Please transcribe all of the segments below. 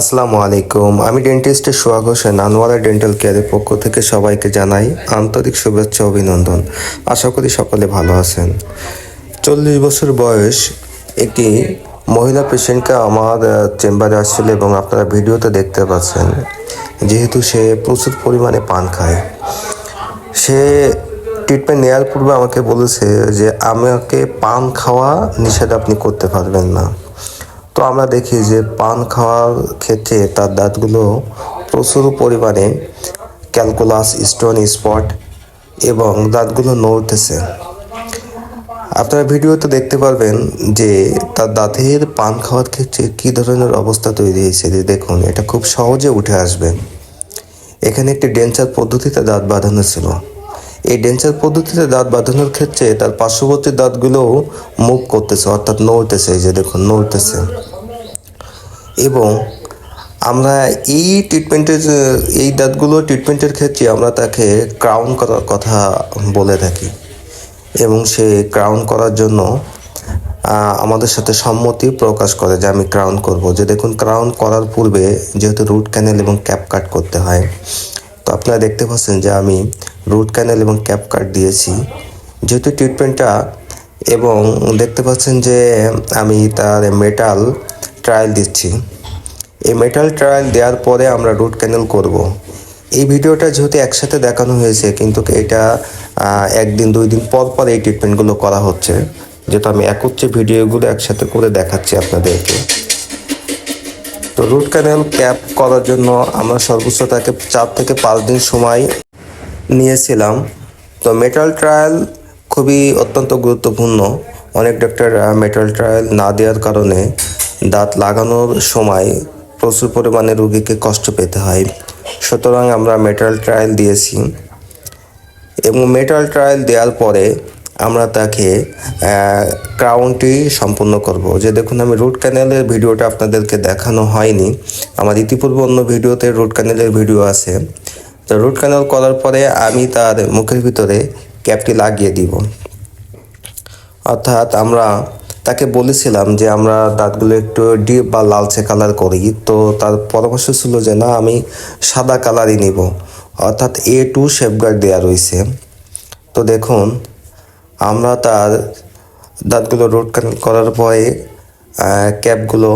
আসসালামু আলাইকুম আমি ডেন্টিস্টের সোহাগ হোসেন আনোয়ারা ডেন্টাল কেয়ারের পক্ষ থেকে সবাইকে জানাই আন্তরিক শুভেচ্ছা অভিনন্দন। আশা করি সকলে ভালো আছেন। চল্লিশ বছর বয়স একটি মহিলা পেশেন্টকে আমার চেম্বারে আসছিল এবং আপনারা ভিডিওতে দেখতে পাচ্ছেন, যেহেতু সে প্রচুর পরিমাণে পান খায়। সে ট্রিটমেন্ট নেওয়ার পূর্বে আমাকে বলেছে যে, আমাকে পান খাওয়া নিষেধ আপনি করতে পারবেন না। তো আমরা দেখি যে পান খাওয়ার ক্ষেত্রে তার দাঁতগুলো প্রচুর পরিমাণে ক্যালকুলাস স্টোন স্পট এবং দাঁতগুলো নড়তেছে। আপনারা ভিডিওতে দেখতে পারবেন যে তার দাঁতের পান খাওয়ার ক্ষেত্রে কী ধরনের অবস্থা তৈরি হয়েছে। যে দেখুন, এটা খুব সহজে উঠে আসবে। এখানে একটি ডেন্সার পদ্ধতিতে দাঁত বাঁধানো ছিল। এই ডেন্সার পদ্ধতিতে দাঁত বাঁধানোর ক্ষেত্রে তার পার্শ্ববর্তী দাঁতগুলোও মুভ করতেছে, অর্থাৎ নড়তেছে যে দেখুন, নড়তেছে। এবং আমরা এই ট্রিটমেন্টের এই দাঁতগুলো ট্রিটমেন্টের ক্ষেত্রে আমরা তাকে ক্রাউন করার কথা বলে থাকি। এবং সে ক্রাউন করার জন্য আমাদের সাথে সম্মতি প্রকাশ করে যে আমি ক্রাউন করব। যে দেখুন ক্রাউন করার পূর্বে যেহেতু রুট ক্যানেল এবং ক্যাপ কাট করতে হয়, তো আপনারা দেখতে পাচ্ছেন যে আমি রুট ক্যানেল এবং ক্যাপ কাট দিয়েছি। যেহেতু ট্রিটমেন্টটা এবং দেখতে পাচ্ছেন যে আমি তার মেটাল ট্রায়াল দিচ্ছি। এই মেটাল ট্রায়াল দেওয়ার পরে আমরা রুট ক্যানেল করব। এই ভিডিওটা যেহেতু একসাথে দেখানো হয়েছে, কিন্তু এটা একদিন, দুই দিন পর পর এই ট্রিটমেন্টগুলো করা হচ্ছে। যেহেতু আমি একত্রে ভিডিওগুলো একসাথে করে দেখাচ্ছি আপনাদেরকে। তো রুট ক্যানেল ক্যাপ করার জন্য আমরা সর্বোচ্চ তাকে চার থেকে পাঁচ দিন সময় নিয়েছিলাম। তো মেটাল ট্রায়াল খুবই অত্যন্ত গুরুত্বপূর্ণ। অনেক ডক্টর মেটাল ট্রায়াল না দেওয়ার কারণে দাঁত লাগানোর সময় প্রচুর পরিমাণে রুগীকে কষ্ট পেতে হয়। সুতরাং আমরা মেটাল ট্রায়াল দিয়েছি। এবং মেটাল ট্রায়াল দেওয়ার পরে আমরা তাকে ক্রাউনটি সম্পূর্ণ করব। যে দেখুন, আমি রুট ক্যানেলের ভিডিওটা আপনাদেরকে দেখানো হয়নি। আমার ইতিপূর্বে অন্য ভিডিওতে রুট ক্যানেলের ভিডিও আছে। তো রুট ক্যানেল করার পরে আমি তার মুখের ভিতরে ক্যাপটি লাগিয়ে দিব। অর্থাৎ আমরা তাকে বলেছিলাম যে আমরা দাঁতগুলো একটু ডিপ বা লালচে কালার করি। তো তার পরামর্শ ছিল যে, না, আমি সাদা কালারই নিব। অর্থাৎ এ টু শেপগার্ড দেওয়া রয়েছে। তো দেখুন, আমরা তার দাঁতগুলো রোড কানেক্ট করার পরে ক্যাপগুলো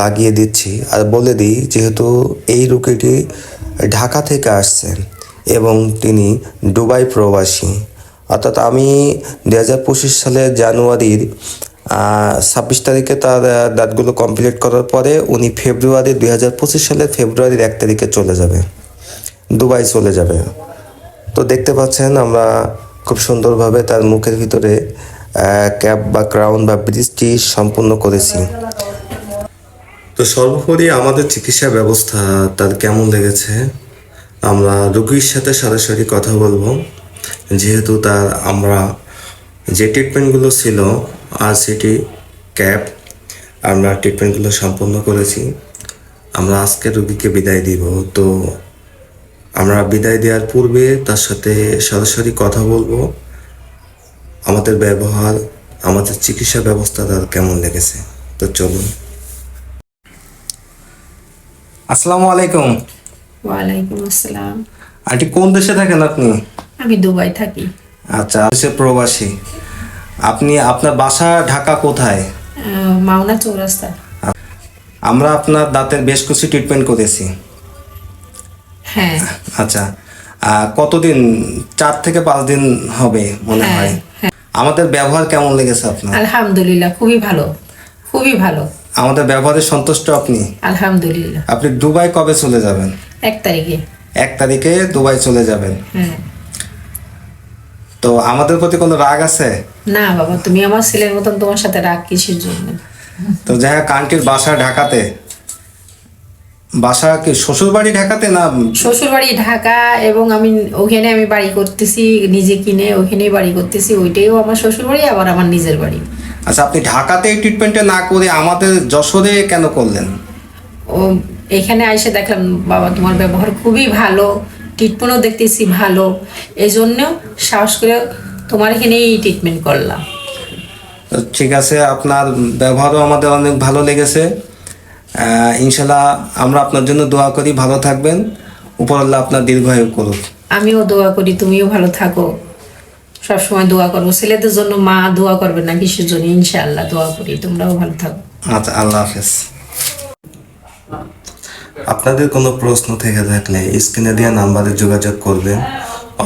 লাগিয়ে দিচ্ছি। আর বলে দিই, যেহেতু এই রুগীটি ঢাকা থেকে আসছেন এবং তিনি দুবাই প্রবাসী। অর্থাৎ আমি দু হাজার পঁচিশ সালের জানুয়ারির ছাব্বিশ তারিখে তার দাঁতগুলো কমপ্লিট করার পরে উনি ফেব্রুয়ারি দুই হাজার পঁচিশ সালের ফেব্রুয়ারির এক তারিখে চলে যাবে। দুবাই চলে যাবে। তো দেখতে পাচ্ছেন আমরা খুব সুন্দরভাবে তার মুখের ভিতরে ক্যাপ বা ক্রাউন বা ব্রিজটি সম্পূর্ণ করেছি। তো সর্বোপরি আমাদের চিকিৎসা ব্যবস্থা, তার কেমন লেগেছে? আমরা রোগীর সাথে সরাসরি কথা বলব। যেহেতু তার, আমরা যে ট্রিটমেন্টগুলো ছিল আর সেটি ক্যাপ আমরা ট্রিটমেন্টগুলো সম্পন্ন করেছি। আমরা আজকে রোগীকে বিদায় দিব। তো আমরা বিদায় দেওয়ার পূর্বে তার সাথে সরাসরি কথা বলব। আমাদের ব্যবহার, আমাদের চিকিৎসা ব্যবস্থা তার কেমন লেগেছে? তো চলুন। আসসালামু আলাইকুম। ওয়ালাইকুম আসসালাম। আন্টি কোন দেশে থাকেন আপনি? আমি দুবাই থাকি। আচ্ছা দেশে প্রবাসী। আপনি আপনার বাসা ঢাকা কোথায়? মাওনা চৌরাস্তা। আমরা আপনার দাঁতের বেশ কিছু ট্রিটমেন্ট করেছি। হ্যাঁ। আচ্ছা কতদিন চার থেকে পাঁচ দিন হবে মনে হ্যাঁ, হয়। আমাদের ব্যবহার কেমন লেগেছে আপনার? আলহামদুলিল্লাহ খুবই ভালো। খুবই ভালো। আমাদের ব্যবহারে সন্তুষ্ট আপনি? আলহামদুলিল্লাহ। আপনি দুবাই কবে চলে যাবেন? এক তারিখে। এক তারিখে দুবাই চলে যাবেন। হ্যাঁ। তো আমাদের প্রতি কোনো রাগ আছে? না বাবা তুমি আমার ছেলের মতন তোমার সাথে রাগ কিসের জন্য? তো যাই হোক আন্টির বাসা ঢাকাতে। বাসা কি শ্বশুর বাড়ি ঢাকাতে না? শ্বশুর বাড়ি ঢাকা এবং আমি ওখানে আমি বাড়ি করতেছি নিজে কিনে ওখানেই বাড়ি করতেছি ওইটাইও আমার শ্বশুর বাড়ি আবার আমার নিজের বাড়ি। আচ্ছা আপনি ঢাকাতে এই ট্রিটমেন্টটা না করে আমাদের যশোরে কেন করলেন? ও এখানে এসে দেখলাম বাবা তোমার ব্যবহার খুবই ভালো ট্রিটমেন্টও দেখতেছি ভালো। এই জন্য সাহস করে তোমার এখানেই ট্রিটমেন্ট করলাম। ঠিক আছে আপনার ব্যবহারও আমাদের অনেক ভালো লেগেছে। ইনশাল্লাহ আমরা আপনার জন্য দোয়া করি ভালো থাকবেন। উপরাল্লাহ আপনার দীর্ঘায়ু করুক। আমিও দোয়া করি তুমিও ভালো থাকো। সবসময় দোয়া করব। ছেলেদের জন্য মা দোয়া করবে না, কিসের জন্য? ইনশাআল্লাহ দোয়া করি। তোমরাও ভালো থাকো। আচ্ছা আল্লাহ হাফেজ। আপনাদের কোনো প্রশ্ন থেকে থাকলে স্ক্রিনে দেওয়া নাম্বারে যোগাযোগ করবেন,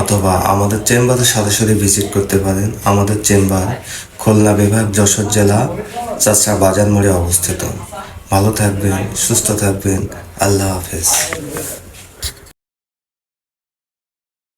অথবা আমাদের চেম্বারে সরাসরি ভিজিট করতে পারেন। আমাদের চেম্বার খুলনা বিভাগ, যশোর জেলা চাচা বাজার মোড়ে অবস্থিত। ভালো থাকবেন, সুস্থ থাকবেন। আল্লাহ হাফেজ।